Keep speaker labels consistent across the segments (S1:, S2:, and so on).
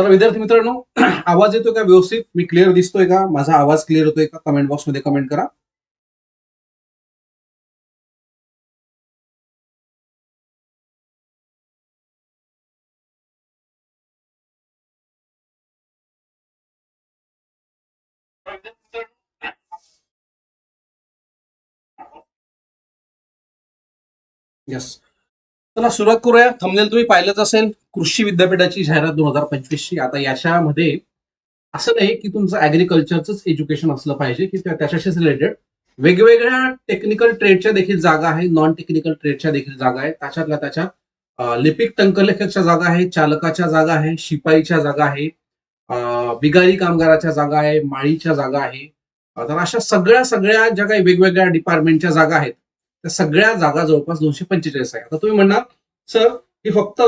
S1: तर विद्यार्थी मित्रांनो आवाज येतोय का व्यवस्थित? मी क्लिअर दिसतोय का? माझा आवाज क्लिअर होतोय का? कमेंट बॉक्समध्ये कमेंट करा. यस चला सुरुवात करूया. थंबनेल तुम्ही पाहिलंच असेल. कृषी विद्यापीठाची जाहिरात दोन हजार पंचवीस ची आता याच्यामध्ये असं नाही की तुमचं ऍग्रिकल्चरच एज्युकेशन असलं पाहिजे की त्याच्याशीच रिलेटेड वेगवेगळ्या टेक्निकल ट्रेडच्या देखील जागा आहे नॉन टेक्निकल ट्रेडच्या देखील जागा आहे. त्याच्यातल्या त्याच्या लिपिक टंकलेखकच्या जागा आहे चालकाच्या जागा आहे शिपाईच्या जागा आहे बिगारी कामगाराच्या जागा आहे माळीच्या जागा आहे. तर अशा सगळ्या सगळ्या ज्या काही वेगवेगळ्या डिपार्टमेंटच्या जागा आहेत त्या सगळ्या जागा जवळपास दोनशे पंचेचाळीस आहे. आता तुम्ही म्हणणार सर ही फक्त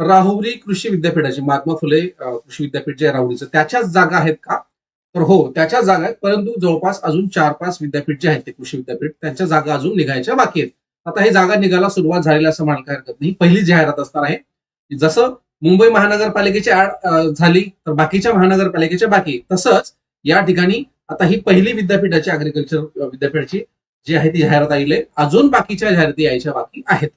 S1: राहुरी कृषी विद्यापीठाची महात्मा फुले कृषी विद्यापीठ जे राहुरीचं त्याच्याच जागा आहेत का? तर हो त्याच्याच जागा आहेत परंतु जवळपास अजून चार पाच विद्यापीठ जे आहेत ते कृषी विद्यापीठ त्यांच्या जागा अजून निघायच्या बाकी आहेत. आता हे जागा निघायला सुरुवात झालेली असं म्हणायला हरकत नाही. पहिली जाहिरात असणार आहे. जसं मुंबई महानगरपालिकेची ऍड झाली तर बाकीच्या महानगरपालिकेच्या बाकी तसंच या ठिकाणी आता ही पहिली विद्यापीठाची अग्रिकल्चर विद्यापीठाची जी आहे ती जाहिरात आलेली आहे अजून बाकीच्या जाहिराती यायच्या बाकी आहेत.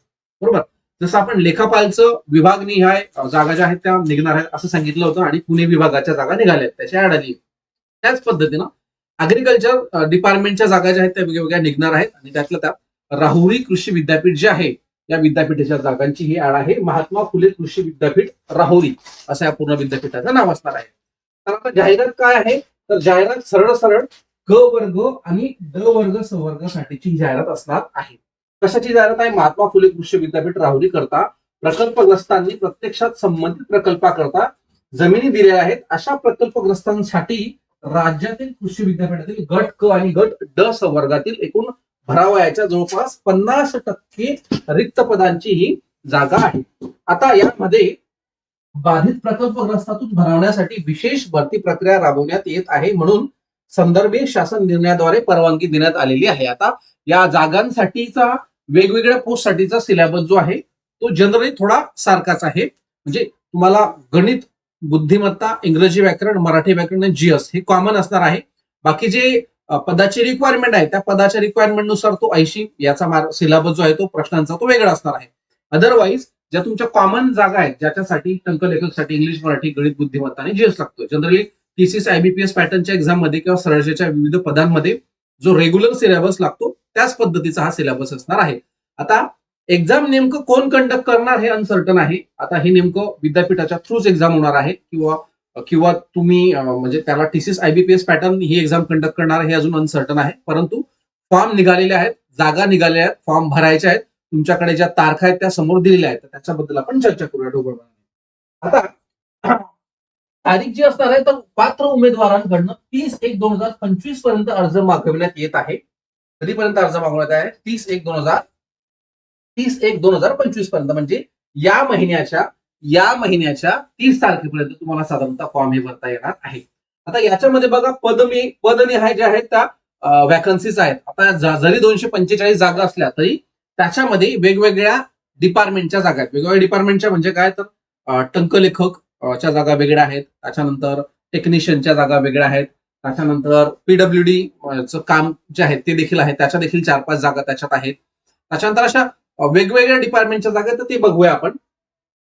S1: बरोबर? जसं आपण लेखापालचं विभाग ह्या जागा ज्या आहेत त्या निघणार आहेत असं सांगितलं होतं आणि पुणे विभागाच्या जागा निघाल्या आहेत त्याची ऍड आली त्याच पद्धतीनं अग्रिकल्चर डिपार्टमेंटच्या जागा ज्या आहेत त्या वेगवेगळ्या निघणार आहेत आणि त्यातल्या त्यात राहुरी कृषी विद्यापीठ जे आहे या विद्यापीठाच्या जागांची ही ऍड आहे. महात्मा फुले कृषी विद्यापीठ राहुरी असं या पूर्ण विद्यापीठाचं नाव असणार आहे. तर आता जाहिरात काय आहे? तर जाहिरात सरळ सरळ क वर्ग आणि ड वर्ग संवर्गासाठीची जाहिरात असणार आहे. कशाची जाहिरात आहे? महात्मा फुले कृषी विद्यापीठ राहुरी करता प्रकल्पग्रस्तांनी प्रत्यक्षात संबंधित प्रकल्पाकरता जमिनी दिलेल्या आहेत. अशा प्रकल्पग्रस्तांसाठी राज्यातील कृषी विद्यापीठातील गट क आणि गट ड संवर्गातील एकूण भरावयाच्या जवळपास पन्नास टक्के रिक्त पदांची ही जागा आहे. आता यामध्ये बाधित प्रकल्पग्रस्तातून भरवण्यासाठी विशेष भरती प्रक्रिया राबवण्यात येत आहे म्हणून संदर्भित शासन निर्णयाद्वारे परवानगी देण्यात आलेली आहे. आता या जागांसाठीचा वेगवेगळ्या पोस्टसाठीचा सिलेबस जो आहे तो जनरली थोडा सारखाच आहे. म्हणजे तुम्हाला गणित बुद्धिमत्ता इंग्रजी व्याकरण मराठी व्याकरण आणि जीएस हे कॉमन असणार आहे. बाकी जे पदाची रिक्वायरमेंट आहे त्या पदाच्या रिक्वायरमेंटनुसार तो ऐंशी याचा सिलेबस जो आहे तो प्रश्नांचा तो वेगळा असणार आहे. अदरवाईज ज्या तुमच्या कॉमन जागा आहेत ज्याच्यासाठी टंकलेखकसाठी इंग्लिश मराठी गणित बुद्धिमत्ता आणि जीएस लागतो जनरली टीसीस आयबीपीएस पॅटर्नच्या एक्झाममध्ये किंवा सरळच्या विविध पदांमध्ये जो रेग्युलर सिलेबस लागतो त्याच पद्धतीचा हा सिलेबस असणार आहे. आता एक्झाम नेमकं कोण कंडक्ट करणार हे अनसर्टन आहे. आता हे नेमकं विद्यापीठाच्या थ्रूच एक्झाम होणार आहे किंवा किंवा तुम्ही म्हणजे त्याला टीसीस आयबीपीएस पॅटर्न ही एक्झाम कंडक्ट करणार हे अजून अनसर्टन आहे. परंतु फॉर्म निघालेले आहेत जागा निघालेल्या आहेत फॉर्म भरायचे आहेत. तुमच्याकडे ज्या तारखा आहेत त्या समोर दिलेल्या आहेत. त्याच्याबद्दल आपण चर्चा करूया ढोबळ आता तारीख जी असणार आहे तर पात्र उमेदवारांकडनं तीस एक दोन हजार पंचवीसपर्यंत अर्ज मागविण्यात येत आहे. कधीपर्यंत अर्ज मागवण्यात आहे? तीस एक दोन हजार तीस एक दोन हजार पंचवीसपर्यंत. म्हणजे या महिन्याच्या या महिन्याच्या तीस तारखेपर्यंत तुम्हाला साधारणतः फॉर्म हे भरता येणार आहे. आता याच्यामध्ये बघा पदमी पदनिहाय ज्या आहेत त्या वॅकन्सीज आहेत. आता जरी दोनशे पंचेचाळीस जागा असल्या तरी त्याच्यामध्ये वेगवेगळ्या डिपार्टमेंटच्या जागा आहेत. वेगवेगळ्या डिपार्टमेंटच्या म्हणजे काय तर टंकलेखक च्या जागा वेगळ्या आहेत. त्याच्यानंतर टेक्निशियनच्या जागा वेगळ्या आहेत. त्याच्यानंतर पीडब्ल्यूडी चं काम जे आहे ते देखील आहे. त्याच्या देखील चार पाच जागा त्याच्यात आहेत. त्याच्यानंतर अशा वेगवेगळ्या डिपार्टमेंटच्या जागा तर ते बघूया आपण.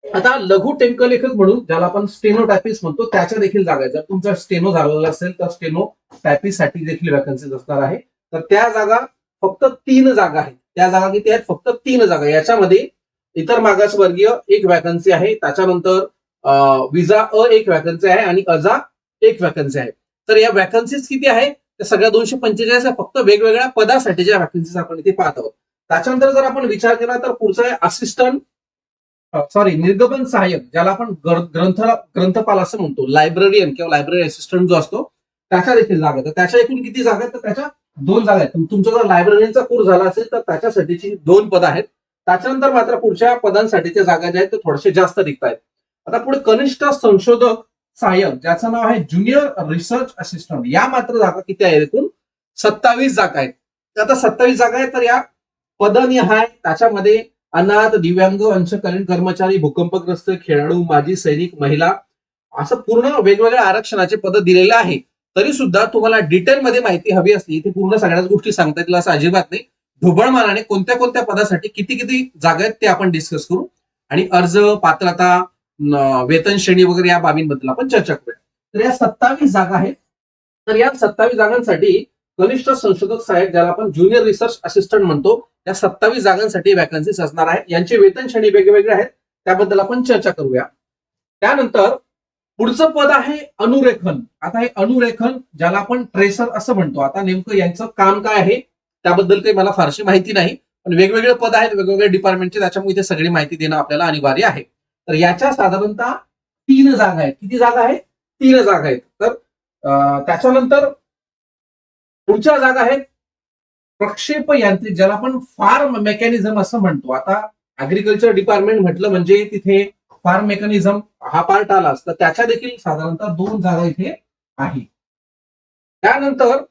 S1: आता लघु टंकलेखक म्हणून ज्याला आपण स्टेनो टायपिस्ट म्हणतो त्याच्या देखील जागा आहेत. जर तुमचा स्टेनो झालेला असेल तर स्टेनो टॅपिससाठी देखील वॅकन्सीज असणार आहे. तर त्या जागा फक्त तीन जागा आहेत. त्या जागा किती आहेत? फक्त तीन जागा. याच्यामध्ये इतर मागासवर्गीय एक वॅकन्सी आहे. त्याच्यानंतर विजा अ एक वॅकन्सी आहे आणि अजा एक वॅकन्सी आहे. तर या वॅकन्सीज किती आहे? त्या सगळ्या दोनशे पंचेचाळीस आहे फक्त वेगवेगळ्या पदासाठीच्या वॅकन्सीज आपण इथे पाहत आहोत. त्याच्यानंतर जर आपण विचार केला तर पुढचं आहे असिस्टंट सॉरी निर्गमन सहाय्यक ज्याला आपण ग्रंथ ग्रंथपाल असं म्हणतो. लायब्ररियन किंवा लायब्ररी असिस्टंट जो असतो त्याच्या देखील जागा आहेत. तर त्याच्या एकूण किती जागा आहेत? तर त्याच्या दोन जागा आहेत. तुमचा जर लायब्ररीचा कोर्स झाला असेल तर त्याच्यासाठीची दोन पद आहेत. त्याच्यानंतर मात्र पुढच्या पदांसाठीच्या जागा ज्या आहेत ते थोडेसे जास्त रिक्त आहेत आता पुढे कनिष्ठ संशोधक सहाय्यक ज्याचं नाव आहे ज्युनियर रिसर्च असिस्टंट. या मात्र जागा किती आहेत एकूण? सत्तावीस जागा आहेत. तर आता सत्तावीस जागा आहेत तर या पदनिहाय त्याच्यामध्ये अनाथ दिव्यांग अंशकालीन कर्मचारी भूकंपग्रस्त खेळाडू माजी सैनिक महिला असं पूर्ण वेगवेगळ्या आरक्षणाचे पद दिलेले आहे. तरी सुद्धा तुम्हाला डिटेलमध्ये माहिती हवी असली ते पूर्ण सगळ्याच गोष्टी सांगता येतील असं अजिबात नाही. ढोबळमानाने कोणत्या कोणत्या पदासाठी किती किती जागा आहेत ते आपण डिस्कस करू. आणि अर्ज पात्रता वेतन श्रेणी वगैरे या बाबींबद्दल आपण चर्चा करूया. तर या सत्तावीस जागा आहेत. तर या सत्तावीस जागांसाठी कनिष्ठ संशोधक साहेब ज्याला आपण ज्युनियर रिसर्च असिस्टंट म्हणतो या सत्तावीस जागांसाठी वॅकन्सीज असणार आहे यांचे वेतन श्रेणी वेगवेगळे आहेत. त्याबद्दल आपण चर्चा करूया. त्यानंतर पुढचं पद आहे अनुरेखन. आता हे अनुरेखन ज्याला आपण ट्रेसर असं म्हणतो. आता नेमकं यांचं काम काय आहे त्याबद्दल काही मला फारशी माहिती नाही. पण वेगवेगळे पद आहेत वेगवेगळ्या डिपार्टमेंटचे त्याच्यामुळे इथे सगळी माहिती देणं आपल्याला अनिवार्य आहे. तर याच्या साधारणतः तीन जागा आहेत. किती जागा आहेत? तीन जागा आहेत. तर त्याच्यानंतर पुढच्या जागा आहेत प्रक्षेप यांत्रिक ज्याला आपण फार्म मेकॅनिझम असं म्हणतो. आता अग्रिकल्चर डिपार्टमेंट म्हटलं म्हणजे तिथे फार्म मेकॅनिझम हा पार्ट आलाच तर त्याच्या देखील साधारणतः दोन जागा इथे आहे. त्यानंतर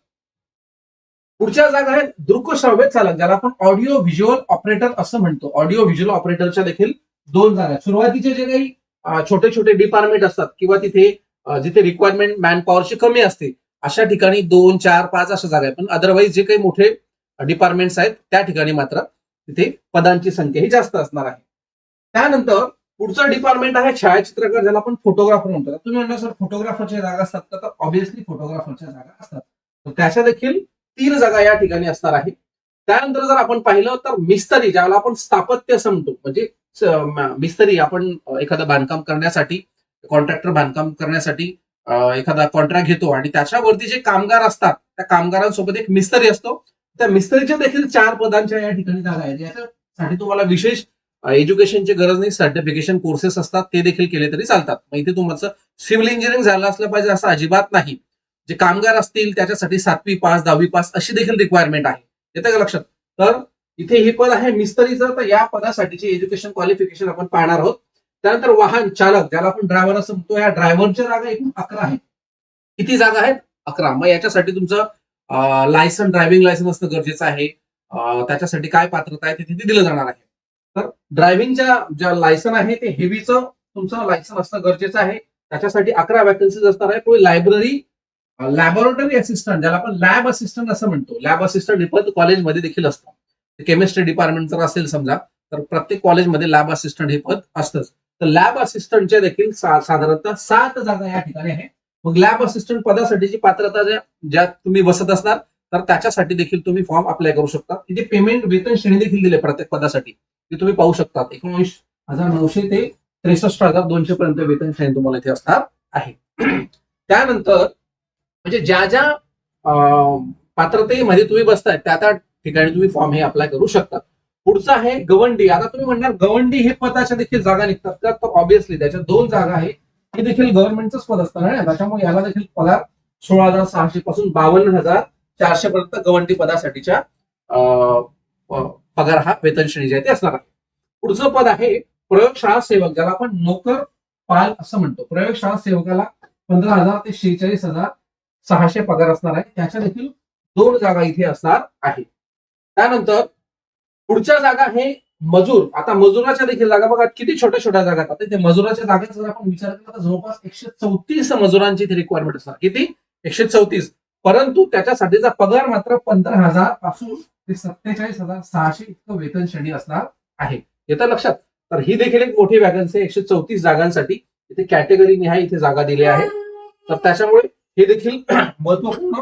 S1: पुढच्या जागा आहेत दृकश्राव्य चालक ज्याला आपण ऑडिओ व्हिज्युअल ऑपरेटर असं म्हणतो. ऑडिओ व्हिज्युअल ऑपरेटरच्या देखील दोन जागा. सुरुवातीचे जे काही छोटे छोटे डिपार्टमेंट असतात किंवा तिथे जिथे रिक्वायरमेंट मॅन पॉवरची कमी असते अशा ठिकाणी दोन चार पाच अशा जागा आहेत. पण अदरवाईज जे काही मोठे डिपार्टमेंट्स आहेत त्या ठिकाणी मात्र तिथे पदांची संख्या ही जास्त असणार आहे. त्यानंतर पुढचं डिपार्टमेंट आहे छायाचित्रकार ज्याला आपण फोटोग्राफर म्हणतो. तुम्ही म्हणलं सर फोटोग्राफरच्या जागा असतात का? तर ऑब्विसली फोटोग्राफरच्या जागा असतात. तर त्याच्या देखील तीन जागा या ठिकाणी असणार आहे. त्यानंतर जर आपण पाहिलं तर मिस्तरी ज्याला आपण स्थापत्य असं म्हणतो. म्हणजे मिस्त्री आपण एखादं बांधकाम करण्यासाठी कॉन्ट्रॅक्टर बांधकाम करण्यासाठी एखादा कॉन्ट्रॅक्ट घेतो आणि त्याच्यावरती जे कामगार असतात त्या कामगारांसोबत एक मिस्त्री असतो. त्या मिस्त्रीच्या देखील चार पदांच्या या ठिकाणी जागा आहेत. याच्यासाठी तुम्हाला विशेष एज्युकेशनची गरज नाही सर्टिफिकेशन कोर्सेस असतात ते देखील केले तरी चालतात. मग इथे तुमचं सिव्हिल इंजिनिअरिंग झालं असलं पाहिजे असं अजिबात नाही. जे कामगार असतील त्याच्यासाठी सातवी पास दहावी पास अशी देखील रिक्वायरमेंट आहे. येतं का लक्षात? तर इथे हे पद आहे मिस्त्रीचं. तर या पदासाठीचे एज्युकेशन क्वालिफिकेशन आपण पाहणार आहोत. त्यानंतर वाहन चालक ज्याला आपण ड्रायव्हर असं म्हणतो या ड्रायव्हरच्या जागा एकूण अकरा आहेत किती जागा आहेत? अकरा. मग याच्यासाठी तुमचं लायसन ड्रायव्हिंग लायसन असणं गरजेचं आहे. त्याच्यासाठी काय पात्रता आहे ते तिथे दिलं जाणार आहे. तर ड्रायव्हिंगच्या ज्या लायसन आहे ते हेवीचं तुमचं लायसन असणं गरजेचं आहे. त्याच्यासाठी अकरा वॅकन्सीज असणार आहे. लायब्ररी लॅबोरेटरी असिस्टंट ज्याला आपण लॅब असिस्टंट असं म्हणतो. लॅब असिस्टंट हे पद कॉलेजमध्ये देखील असतात केमिस्ट्री डिपार्टमेंट जर असेल समजा तर प्रत्येक कॉलेजमध्ये लॅब असिस्टंट हे पद असतंच. तर लॅब असिस्टंटच्या देखील साधारणतः सात जागा या ठिकाणी आहे. मग लॅब असिस्टंट पदासाठीची पात्रता ज्या तुम्ही बसत असणार तर त्याच्यासाठी देखील तुम्ही फॉर्म अप्लाय करू शकता. तिथे पेमेंट वेतन श्रेणी देखील दिले प्रत्येक पदासाठी ते तुम्ही पाहू शकता एकोणीस हजार नऊशे ते त्रेसष्ट हजार दोनशे पर्यंत वेतन श्रेणी तुम्हाला इथे असणार आहे. त्यानंतर म्हणजे ज्या ज्या पात्रतेमध्ये तुम्ही बसताय त्या त्या ठिकाणी तुम्ही फॉर्म हे अप्लाय करू शकता. पुढचं आहे गवंडी. आता तुम्ही म्हणणार गवंडी हे पदाच्या देखील जागा निघतात का? तर ऑब्विसली त्याच्या दोन जागा आहे हे देखील गव्हर्नमेंटच पद असणार ना? त्याच्यामुळे याला देखील पगार सोळा हजार सहाशे पासून बावन्न हजार चारशे पर्यंत गवंडी पदासाठीच्या पगार हा वेतन श्रेणी जे आहे ते असणार आहे. पुढचं पद आहे प्रयोगशाळा सेवक ज्याला आपण नोकर पाल असं म्हणतो. प्रयोगशाळा सेवकाला पंधरा हजार ते शेहेचाळीस हजार सहाशे पगार असणार आहे. त्याच्या देखील दोन जागा इथे असणार आहे. त्यानंतर पुढच्या जागा हे मजूर आता मजुराच्या देखील जागा बघा किती छोट्या छोट्या जागा आता इथे मजुराच्या जागेचा जर आपण विचार केला तर जवळपास एकशे चौतीस मजुरांची इथे रिक्वायरमेंट असणार. किती? एकशे चौतीस. परंतु त्याच्यासाठीचा पगार मात्र पंधरा हजारपासून ते सत्तेचाळीस हजार सहाशे इतकं वेतन श्रेणी असणार आहे. येतं लक्षात. तर ही देखील एक मोठी वॅकन्सी एकशे चौतीस जागांसाठी. इथे कॅटेगरी निहाय इथे जागा दिल्या आहेत. तर त्याच्यामुळे हे देखील महत्त्वपूर्ण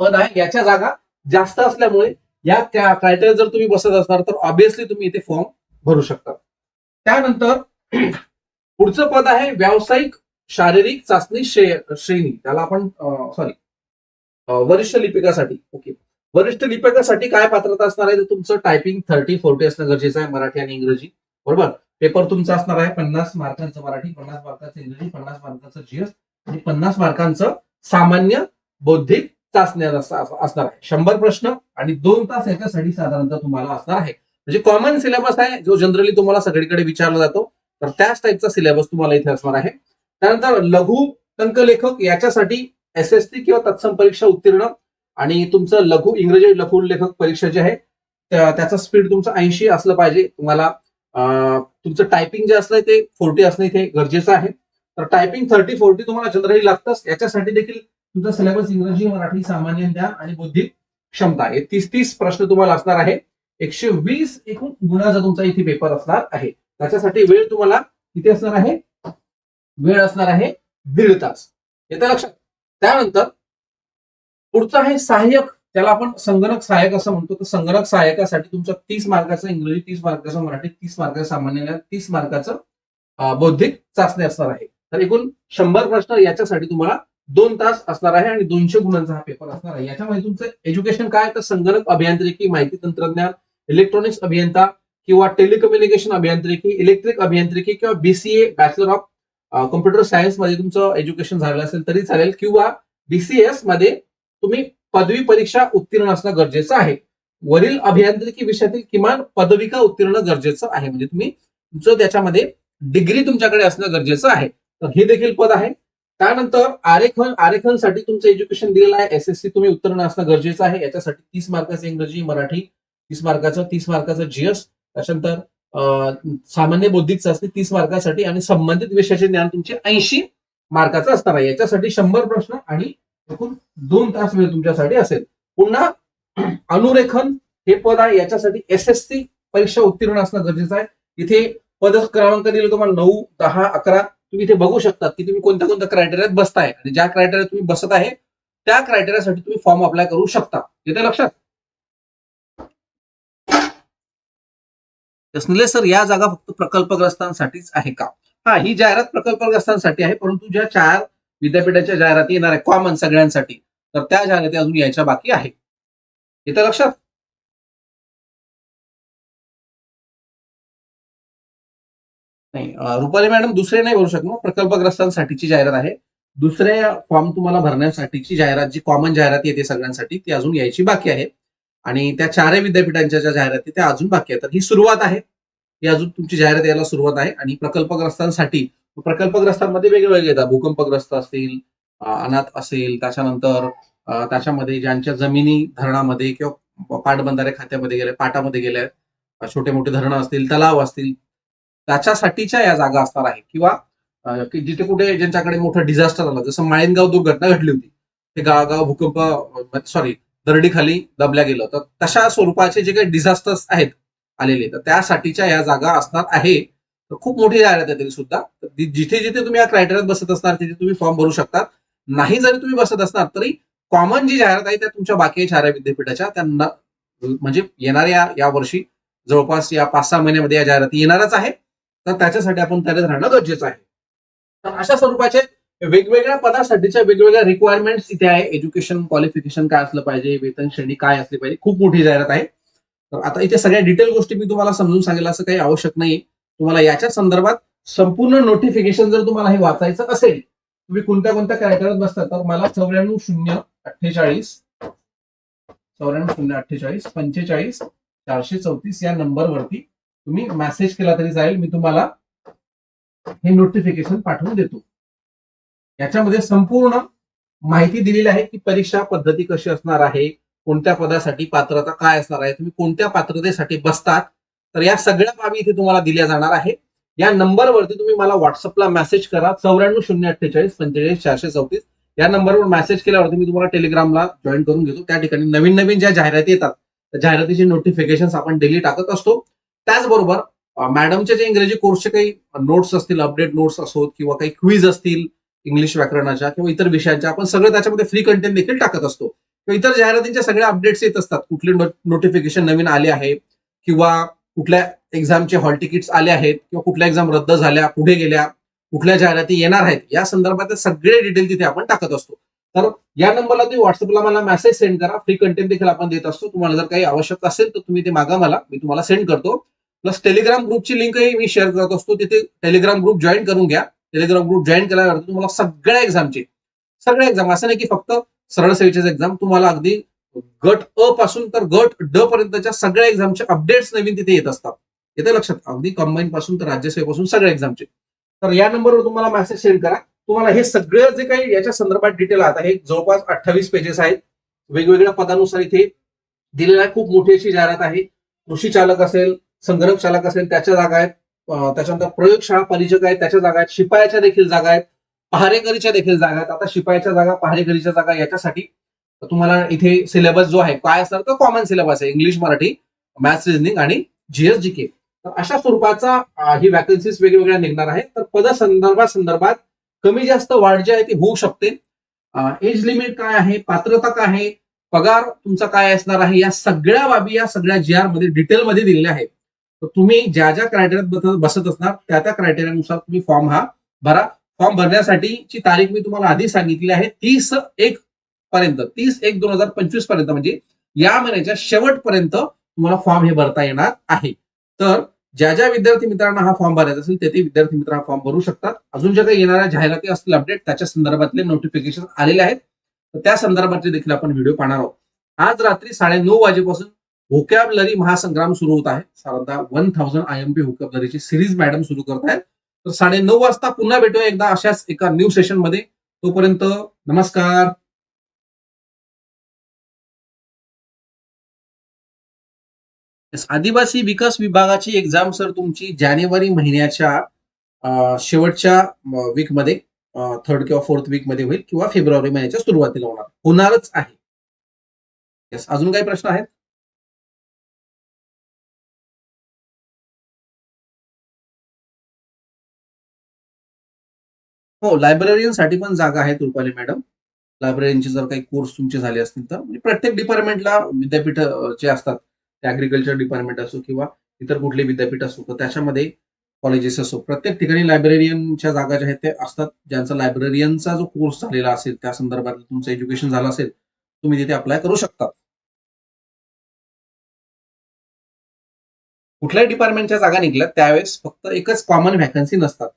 S1: पद आहे. याच्या जागा जास्त असल्यामुळे या क्रायटेरिया जर तुम्ही बसत असणार तर ऑब्विसली तुम्ही इथे फॉर्म भरू शकता. त्यानंतर पुढचं पद आहे व्यावसायिक शारीरिक चाचणी श्रेणी. त्याला आपण सॉरी वरिष्ठ लिपिकासाठी ओके वरिष्ठ लिपिकासाठी काय पात्रता असणार आहे? तर तुमचं टायपिंग थर्टी फोर्टी असणं गरजेचं आहे मराठी आणि इंग्रजी. बरोबर? पेपर तुमचा असणार आहे पन्नास मार्कांचं मराठी पन्नास मार्कांचं इंग्रजी पन्नास मार्कांचं जीएस आणि पन्नास मार्कांचं सामान्य बौद्धिक असणार आहे. शंभर प्रश्न आणि दोन तास याच्यासाठी साधारणतः तुम्हाला असणार आहे. म्हणजे कॉमन सिलेबस आहे जो जनरली तुम्हाला सगळीकडे विचारला जातो तर त्याच टाईपचा सिलेबस तुम्हाला इथे असणार आहे. त्यानंतर लघु टंकलेखक याच्यासाठी एस एस टी किंवा तत्सम परीक्षा उत्तीर्ण आणि तुमचं लघु इंग्रजी लघु लेखक परीक्षा जी आहे त्याचा स्पीड तुमचं ऐंशी असलं पाहिजे. तुम्हाला तुमचं टायपिंग जे असलंय ते फोर्टी असणं इथे गरजेचं आहे. तर टायपिंग थर्टी फोर्टी तुम्हाला जनरली लागतंच. याच्यासाठी देखील तुमचा सिलेबस इंग्रजी मराठी सामान्य ज्ञान आणि बौद्धिक क्षमता हे तीस तीस प्रश्न तुम्हाला असणार आहे. एकशे वीस एकूण गुणाचा तुमचा इथे पेपर असणार आहे. त्याच्यासाठी वेळ तुम्हाला किती असणार आहे? वेळ असणार आहे दीड तास. येतं लक्षात? त्यानंतर पुढचं आहे सहाय्यक. त्याला आपण संगणक सहाय्यक असं म्हणतो. तर संगणक सहाय्यकासाठी तुमच्या तीस मार्काचं इंग्रजी तीस मार्काचं मराठी तीस मार्काचं सामान्य ज्ञान तीस मार्काचं बौद्धिक चाचणी असणार आहे. तर एकूण शंभर प्रश्न याच्यासाठी तुम्हाला दोन तास असणार आहे आणि दोनशे गुणांचा हा पेपर असणार आहे. याच्यामध्ये तुमचं एज्युकेशन काय? तर संगणक अभियांत्रिकी माहिती तंत्रज्ञान इलेक्ट्रॉनिक्स अभियंता किंवा टेलिकम्युनिकेशन अभियांत्रिकी इलेक्ट्रिक अभियांत्रिकी किंवा बीसीए बॅचलर ऑफ कम्प्युटर सायन्समध्ये तुमचं एज्युकेशन झालेलं असेल तरी चालेल. किंवा बीसीएसमध्ये तुम्ही पदवी परीक्षा उत्तीर्ण असणं गरजेचं आहे. वरील अभियांत्रिकी विषयातील किमान पदविका उत्तीर्ण गरजेचं आहे. म्हणजे तुम्ही तुमचं त्याच्यामध्ये डिग्री तुमच्याकडे असणं गरजेचं आहे. तर हे देखील पद आहे. त्यानंतर आरेखन आरेखनसाठी तुमचं एज्युकेशन दिलेलं आहे. एस एस सी तुम्ही उत्तीर्ण असणं गरजेचं आहे. याच्यासाठी तीस मार्काचं इंग्रजी मराठी तीस मार्काचं तीस मार्काचं जीएस त्याच्यानंतर सामान्य बौद्धिक चाचणी तीस मार्कासाठी आणि संबंधित विषयाचे ज्ञान तुमचे ऐंशी मार्काचं असणार आहे. याच्यासाठी शंभर प्रश्न आणि एकूण दोन तास वेळ तुमच्यासाठी असेल. पुन्हा अनुरेखन हे पद आहे. याच्यासाठी एस एस सी परीक्षा उत्तीर्ण असणं गरजेचं आहे. इथे पद क्रमांक दिले तुम्हाला नऊ दहा अकरा तुम्ही इथे बघू शकता की तुम्ही कोणत्या कोणत्या क्रायटेरियात बसताय. आणि ज्या क्रायटेरियात तुम्ही बसत आहे त्या क्रायटेरियासाठी तुम्ही फॉर्म अप्लाय करू शकता. येते लक्षात? सर या जागा फक्त प्रकल्पग्रस्तांसाठीच आहे का? हा ही जाहिरात प्रकल्पग्रस्तांसाठी आहे परंतु ज्या चार विद्यापीठाच्या जाहिराती येणार आहे कॉमन सगळ्यांसाठी तर त्या जाहिराती अजून यायच्या बाकी आहे. येतं लक्षात? नाही. रुपाली मॅडम दुसरे नाही भरू शकणार. प्रकल्पग्रस्तांसाठीची जाहिरात आहे. दुसरे फॉर्म तुम्हाला भरण्यासाठीची जाहिरात जी कॉमन जाहिरात येते सगळ्यांसाठी ती अजून यायची बाकी आहे. आणि त्या चारही विद्यापीठांच्या ज्या जाहिराती त्या अजून बाकी आहेत. तर ही सुरुवात आहे. ही अजून तुमची जाहिरात यायला सुरुवात आहे. आणि प्रकल्पग्रस्तांसाठी प्रकल्पग्रस्तांमध्ये वेगवेगळे येतात भूकंपग्रस्त असतील अनाथ असेल त्याच्यानंतर त्याच्यामध्ये ज्यांच्या जमिनी धरणामध्ये किंवा पाटबंधारे खात्यामध्ये गेले पाटामध्ये गेल्या छोटे मोठे धरणं असतील तलाव असतील त्याच्यासाठीच्या या जागा असणार आहे किंवा जिथे कुठे ज्यांच्याकडे मोठं डिझास्टर आलं जसं माळेनगाव दुर्घटना घडली होती. ते गावागाव भूकंप सॉरी दरडीखाली दबल्या गेलं. तर तशा स्वरूपाचे जे काही डिझास्टर्स आहेत आलेले तर त्यासाठीच्या या जागा असणार आहे. तर खूप मोठी जाहिरात आहे तरी सुद्धा. जिथे जिथे तुम्ही या क्रायटेरियात बसत असणार तिथे तुम्ही फॉर्म भरू शकता नाही जरी तुम्ही बसत असणार तरी कॉमन जी जाहिरात आहे त्या तुमच्या बाकी आहे विद्यापीठाच्या. त्यांना म्हणजे येणाऱ्या या वर्षी जवळपास या पाच सहा महिन्यामध्ये या जाहिराती येणारच आहे. तर त्याच्यासाठी आपण तयारीत राहणं गरजेचं आहे. तर अशा स्वरूपाचे वेगवेगळ्या पदासाठीच्या वेगवेगळ्या रिक्वायरमेंट्स इथे आहे. एज्युकेशन क्वालिफिकेशन काय असलं पाहिजे वेतन श्रेणी काय असली पाहिजे खूप मोठी जाहिरात आहे. तर आता इथे सगळ्या डिटेल गोष्टी मी तुम्हाला समजून सांगेल असं काही आवश्यक नाही तुम्हाला याच्या संदर्भात संपूर्ण नोटिफिकेशन जर तुम्हाला हे वाचायचं असेल तुम्ही कोणत्या कोणत्या क्रायटेरियात बसता तर मला चौऱ्याण्णव शून्य अठ्ठेचाळीस चौऱ्याण्णव शून्य अठ्ठेचाळीस पंचेचाळीस चारशे चौतीस या नंबरवरती तुम्ही मेसेज केला तरी जाईल मी तुम्हाला हे नोटिफिकेशन पाठवून देतो. याच्यामध्ये संपूर्ण माहिती दिलेली आहे की परीक्षा पद्धती कशी असणार आहे कोणत्या पदासाठी पात्रता काय असणार आहे तुम्ही कोणत्या पात्रतेसाठी बसतात तर या सगळ्या बाबी इथे तुम्हाला दिल्या जाणार आहे. या नंबरवरती तुम्ही मला व्हॉट्सअपला मेसेज करा चौऱ्याण्णव शून्य अठ्ठेचाळीस पंचेचाळीस चारशे चौतीस. या नंबरवर मेसेज केल्यावरती मी तुम्हाला टेलिग्रामला जॉईन करून घेतो. त्या ठिकाणी नवीन नवीन ज्या जाहिराती येतात त्या जाहिरातीचे नोटिफिकेशन आपण डेली टाकत असतो. त्याचबरोबर मॅडमचे जे इंग्रजी कोर्सचे काही नोट्स असतील अपडेट नोट्स असोत किंवा काही क्विज असतील इंग्लिश व्याकरणाच्या किंवा इतर विषयांच्या आपण सगळं त्याच्यामध्ये फ्री कंटेंट देखील टाकत असतो. किंवा इतर जाहिरातींच्या सगळ्या अपडेट्स येत असतात. कुठले नोटिफिकेशन नवीन आले आहे किंवा कुठल्या एक्झामचे हॉल तिकीट्स आले आहेत किंवा कुठल्या एक्झाम रद्द झाल्या पुढे गेल्या कुठल्या जाहिराती येणार आहेत या संदर्भात सगळे डिटेल तिथे आपण टाकत असतो. तर या नंबरला तुम्ही व्हॉट्सअपला मला मेसेज सेंड करा. फ्री कंटेंट देखील आपण देत असतो. तुम्हाला जर काही आवश्यक असेल तर तुम्ही ते मागा मला. मी तुम्हाला सेंड करतो. प्लस टेलिग्राम ग्रुपची लिंकही मी शेअर करत असतो. तिथे टेलिग्राम ग्रुप जॉईन करून घ्या. टेलिग्राम ग्रुप जॉईन केल्यानंतर तुम्हाला सगळ्या एक्झामचे सगळ्या एक्झाम असं नाही की फक्त सरळ सेवेचे एक्झाम तुम्हाला अगदी गट अ पासून तर गट ड पर्यंतच्या सगळ्या एक्झामचे अपडेट्स नवीन तिथे येत असतात. येते लक्षात अगदी कंबाईन पासून तर राज्यसेवेपासून सगळ्या एक्झामचे. तर या नंबरवर तुम्हाला मेसेज सेंड करा. तुम्हाला हे सगळं जे काही याच्या संदर्भात डिटेल आता हे जवळपास अठ्ठावीस पेजेस आहेत. वेगवेगळ्या पदानुसार इथे दिलेला खूप मोठी अशी जाहिरात आहे. कृषी चालक असेल संग्रह चालक असेल त्याच्या जागा आहेत. त्याच्यानंतर प्रयोगशाळा परिचक आहेत त्याच्या जागा आहेत. शिपायाच्या देखील जागा आहेत. पहारेकरीच्या देखील जागा आहेत. आता शिपायाच्या जागा पहारेकरीच्या जागा याच्यासाठी तुम्हाला इथे सिलेबस जो आहे काय असणार तर कॉमन सिलेबस आहे. इंग्लिश मराठी मॅथ्स रिजनिंग आणि जीएसजी के तर अशा स्वरूपाचा ही वॅकन्सीज वेगवेगळ्या निघणार आहेत. तर पद संदर्भात संदर्भात कमी जास्त वाढ जी आहे ती होऊ शकते. एज लिमिट काय आहे? पात्रता काय आहे? पगार तुमचा काय असणार आहे? या सगळ्या बाबी या सगळ्या जी आरमध्ये डिटेलमध्ये दिलेल्या आहेत. तर तुम्ही ज्या ज्या क्रायटेरियात बसत असणार त्या त्या क्रायटेरियानुसार तुम्ही फॉर्म हा भरा. फॉर्म भरण्यासाठीची तारीख मी तुम्हाला आधी सांगितली आहे तीस एक पर्यंत तीस एक दोन हजार पंचवीसपर्यंत म्हणजे या महिन्याच्या शेवटपर्यंत तुम्हाला फॉर्म हे भरता येणार आहे. तर ज्या ज्या विद्यार्थी मित्रांना हा फॉर्म भरायचा असेल ते ते विद्यार्थी मित्र हा फॉर्म भरू शकतात. अजून ज्या काही येणाऱ्या जाहिराती असतील अपडेट त्याच्या संदर्भातले नोटिफिकेशन आलेले आहेत. तर त्या संदर्भातले देखील आपण व्हिडिओ पाहणार आहोत. आज रात्री साडे नऊ वाजेपासून व्होकॅबलरी महासंग्राम सुरू होत आहे. साधारणतः one thousand I M P व्होकॅबलरीची series madam सुरू करत आहेत. तर साडे नऊ वाजता पुन्हा भेटूया एकदा अशाच एका न्यू सेशनमध्ये. तोपर्यंत नमस्कार. आदिवासी विकास विभागाची एक्झाम सर तुमची जानेवारी महिन्याच्या शेवटच्या शेवटच्या वीकमध्ये थर्ड किंवा फोर्थ वीकमध्ये होईल किंवा फेब्रुवारी महिन्याच्या सुरुवातीला होणार. होणारच आहे. अजून काही प्रश्न आहेत? हो लायब्ररियनसाठी पण जागा आहेत रुपाली मॅडम. लायब्ररीचे जर काही कोर्स तुमचे झाले असतील तर म्हणजे प्रत्येक डिपार्टमेंटला विद्यापीठ जे असतात ऍग्रिकल्चर डिपार्टमेंट असो किंवा इतर कुठले विद्यापीठ असो तर त्याच्यामध्ये कॉलेजेस असो प्रत्येक ठिकाणी लायब्ररियनच्या जागा ज्या आहेत ते असतात. ज्यांचा लायब्ररियनचा जो कोर्स झालेला असेल त्या संदर्भात तुमचं एज्युकेशन झालं असेल तुम्ही तिथे अप्लाय करू शकता कुठल्याही डिपार्टमेंटच्या जागा निघल्या त्यावेळेस फक्त एकच कॉमन व्हॅकन्सी नसतात.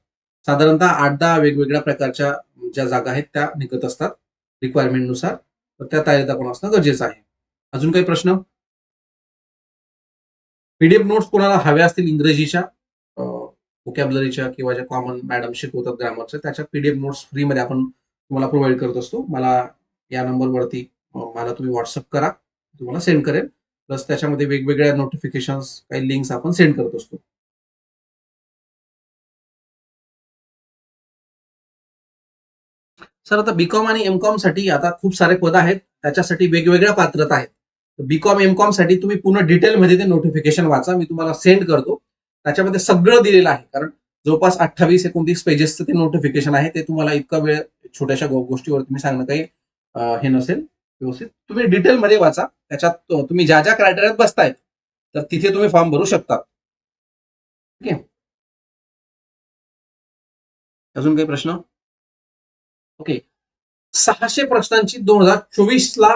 S1: साधारणतः आठ दहा वेगवेगळ्या प्रकारच्या ज्या जागा आहेत त्या निघत असतात रिक्वायरमेंटनुसार तर त्या तयारीत आपण असणं गरजेचं आहे. अजून काही प्रश्न? पीडीएफ नोट्स कोणाला हव्या असतील इंग्रजीच्या वोकॅबलरीच्या किंवा ज्या कॉमन मॅडम शिकवतात ग्रामरच्या त्याच्या पीडीएफ नोट्स फ्रीमध्ये आपण तुम्हाला प्रोव्हाइड करत असतो. मला या नंबरवरती मला तुम्ही व्हॉट्सअप करा. तुम्हाला सेंड करेल प्लस त्याच्यामध्ये वेगवेगळ्या नोटिफिकेशन काही लिंक्स आपण सेंड करत असतो. सर आता बीकॉम आणि एमकॉमसाठी आता खूप सारे पद आहेत. त्याच्यासाठी वेगवेगळ्या पात्रता आहेत. बीकॉम एमकॉमसाठी तुम्ही पूर्ण डिटेलमध्ये ते नोटिफिकेशन वाचा. मी तुम्हाला सेंड करतो. त्याच्यामध्ये सगळं दिलेलं आहे. कारण जवळपास अठ्ठावीस एकोणतीस पेजेसचं ते नोटिफिकेशन आहे. ते तुम्हाला इतका वेळ छोट्याशा गोष्टीवर तुम्ही सांगणं काही हे नसेल व्यवस्थित. तुम्ही डिटेलमध्ये वाचा. त्याच्यात तुम्ही ज्या ज्या क्रायटेरियात बसतायत तर तिथे तुम्ही फॉर्म भरू शकता. ओके अजून काही प्रश्न? ओके सहाशे प्रश्नांची दोन हजार चोवीस ला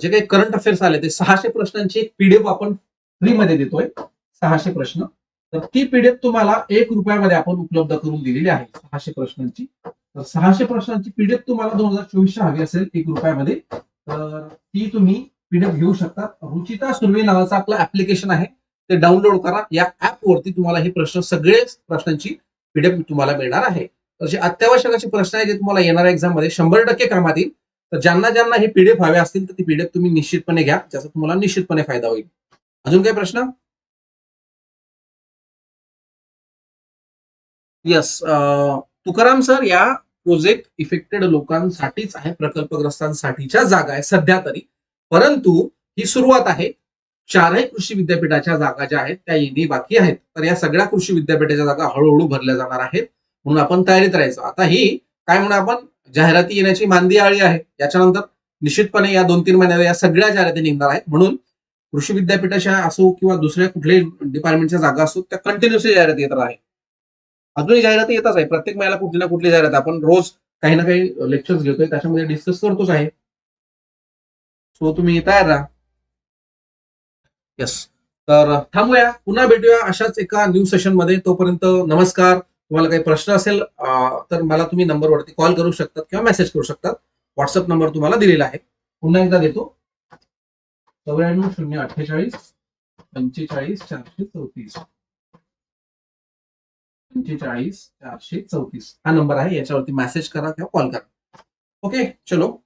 S1: जे काही करंट अफेअर्स आले ते सहाशे प्रश्नांची एक पीडीएफ आपण फ्रीमध्ये देतोय. सहाशे प्रश्न. तर ती पीडीएफ तुम्हाला एक रुपयामध्ये आपण उपलब्ध करून दिलेली आहे सहाशे प्रश्नांची. तर सहाशे प्रश्नांची पीडीएफ तुम्हाला दोन हजार चोवीसच्या हवी असेल एक रुपयामध्ये. तर ती तुम्ही पीडीएफ घेऊ शकता. रुचिता सुर्वे नावाचं आपलं ऍप्लिकेशन आहे ते डाउनलोड करा. या ऍपवरती तुम्हाला हे प्रश्न सगळे प्रश्नांची पीडीएफ तुम्हाला मिळणार आहे. तर अत्यावश्यक असे प्रश्न आहेत जे तुम्हाला येणाऱ्या एक्झाममध्ये शंभर टक्के कामात येईल. तर ज्यांना ज्यांना हे पीडीएफ हवे असतील तर ती पीडीएफ तुम्ही निश्चितपणे घ्या ज्याचा तुम्हाला निश्चितपणे फायदा होईल. अजून काही प्रश्न? येस तुकाराम सर या प्रोजेक्ट इफेक्टेड लोकांसाठीच आहे प्रकल्पग्रस्तांसाठीच्या जागा आहे सध्या तरी. परंतु ही सुरुवात आहे चारही कृषी विद्यापीठाच्या जागा ज्या आहेत त्या येणे बाकी आहेत. तर या सगळ्या कृषी विद्यापीठाच्या जागा हळूहळू भरल्या जाणार आहेत. म्हणून आपण तयारीत राहायचं. आता ही काय म्हणून आपण? जाहिराती येण्याची मांदी आळी आहे. याच्यानंतर निश्चितपणे या दोन तीन महिन्यात या सगळ्या जाहिराती निघणार आहेत. म्हणून कृषी विद्यापीठाच्या असो किंवा दुसऱ्या कुठल्याही डिपार्टमेंटच्या जागा असो त्या कंटिन्युअसली जाहिराती येत आहे अजूनही जाहिराती येतच आहे प्रत्येक महिला कुठली ना कुठली जाहिरात आपण रोज काही ना काही लेक्चर्स घेतोय. त्याच्यामध्ये डिस्कस करतोच आहे. सो तुम्ही तयार राहा. येस तर थांबूया. पुन्हा भेटूया अशाच एका न्यू सेशनमध्ये. तोपर्यंत नमस्कार. तुम्हाला काही प्रश्न असेल तर मला तुम्ही नंबरवरती कॉल करू शकतात किंवा मेसेज करू शकतात. व्हॉट्सअप नंबर तुम्हाला दिलेला आहे. पुन्हा एकदा देतो. चौऱ्याण्णव शून्य अठ्ठेचाळीस पंचेचाळीस चारशे चौतीस. पंचेचाळीस चारशे चौतीस. हा नंबर आहे याच्यावरती मेसेज करा किंवा कॉल करा. ओके चलो.